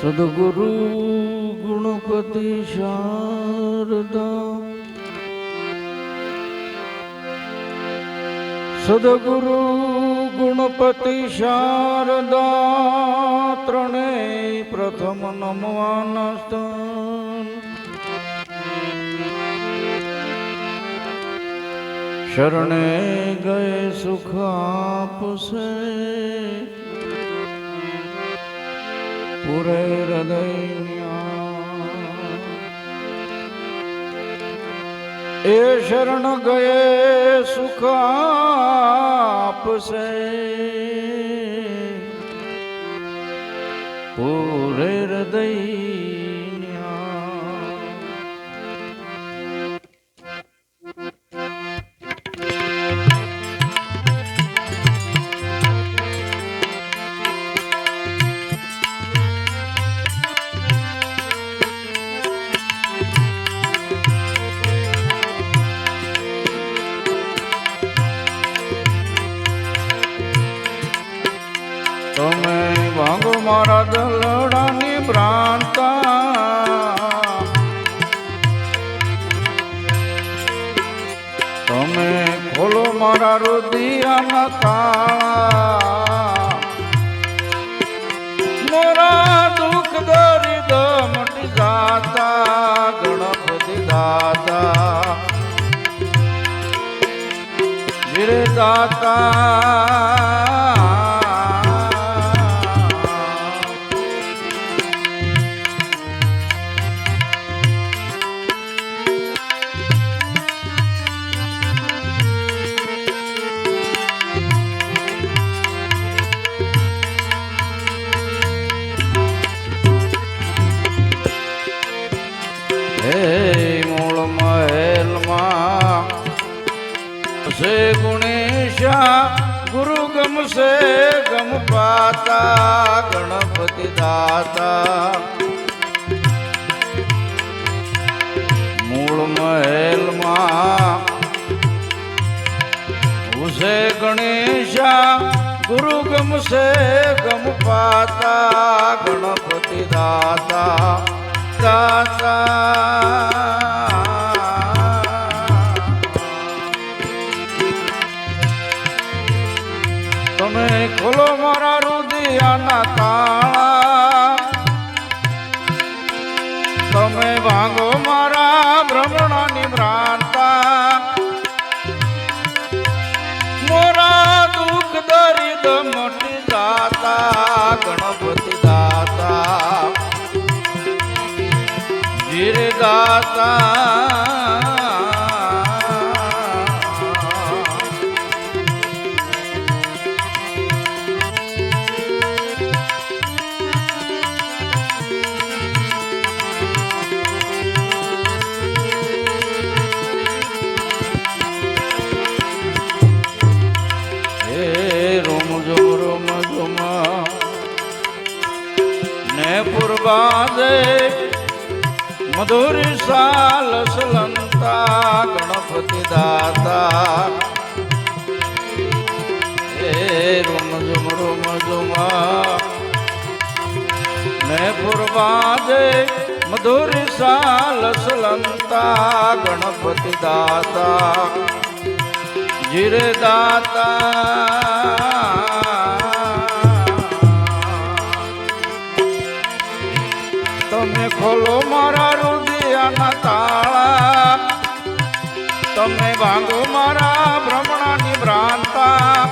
સદગુરુ ગુણપતિ શારદા સદગુરુ ગુણપતિ શારદા ત્રણે પ્રથમ નમવાના સ્થાન શરણે ગયે સુખ આપશે. પૂરે હૃદય એ શરણ ગયે સુખ આપશે. પૂરે હૃદય મારા દલડાની ભ્રાંતા. તમે ખોલો મારા રુદિયાના તાળા મોરા દુઃખ દરી દમટી દાતા ગણપતિ દાતા. વીર દાતા. ગમશે ગમ પાતા, ગણપતિ દાતા. મૂળ મહેલમાં ઉસે ગણેશા, ગુરુ ગમશે ગમ પાતા, ગણપતિ દાતા દાતા. ખોલો મારા રુદિયાના તાળા તમે ભાંગો મારા ભ્રમણાની ભ્રાંતા મોરા દુઃખ દરિદ મટી દાતા ગણપતિ દાતા. ગીર દાતા. ને પૂર્વાદે મધુર સાલ સલંતા ગણપતિ દાતા. એ રૂમ ઝુમ રૂમ જોમા ને પૂર્વાદે મધુર સાલ સલંતા ગણપતિ દાતા. જીર દાતા. તમે ખોલો મારા રુદિયાના તાળા. તમે બાંધો મારા ભ્રમણાની ભ્રાંતા.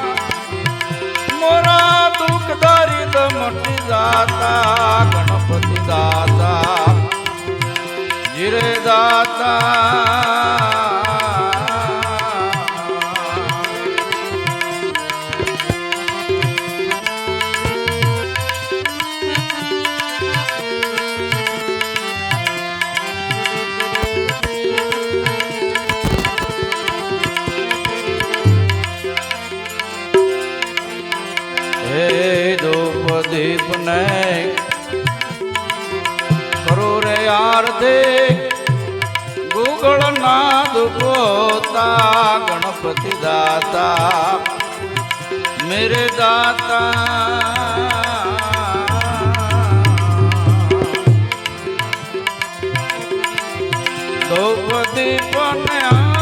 મોરા દુઃખ દરિદ મટી જાતા, ગણપતિ દાતા જીરે દાતા વસને કરો રે આરતી ગુગળ નાદ પોતા ગણપતિ દાતા મેરે દાતા. દ્રૌપદી એજી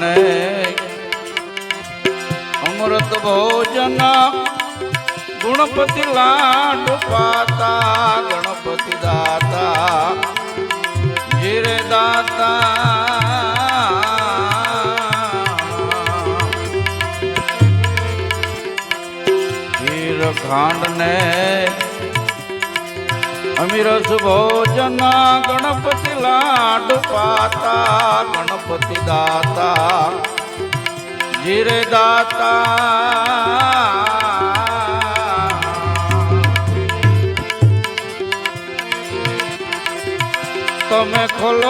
ખાંડ ને અમૃત ભોજન ગુણપતિ લાડ પાતા ગણપતિ દાતા જીરે દાતા. ધીર ખાંડ ને અમીરસ ભોજન ગણપતિ લાડ પાતા ગણપતિ દાતા જીરે દાતા. તમે ખોલો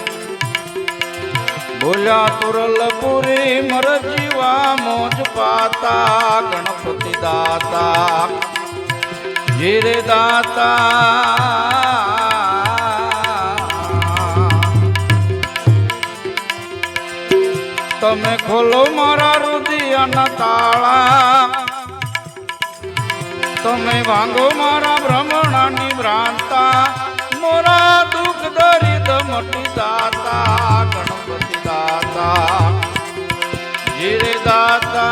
બોલ્યા તુરલપુરી મર જીવા મોજ પાતા ગણપતિ દાતા. જીરે દાતા. તમે ખોલો મારા રુદિયાના તાળા. તમે વાંગો મારા બ્રહ્મણાની ભ્રાંતા. দাতা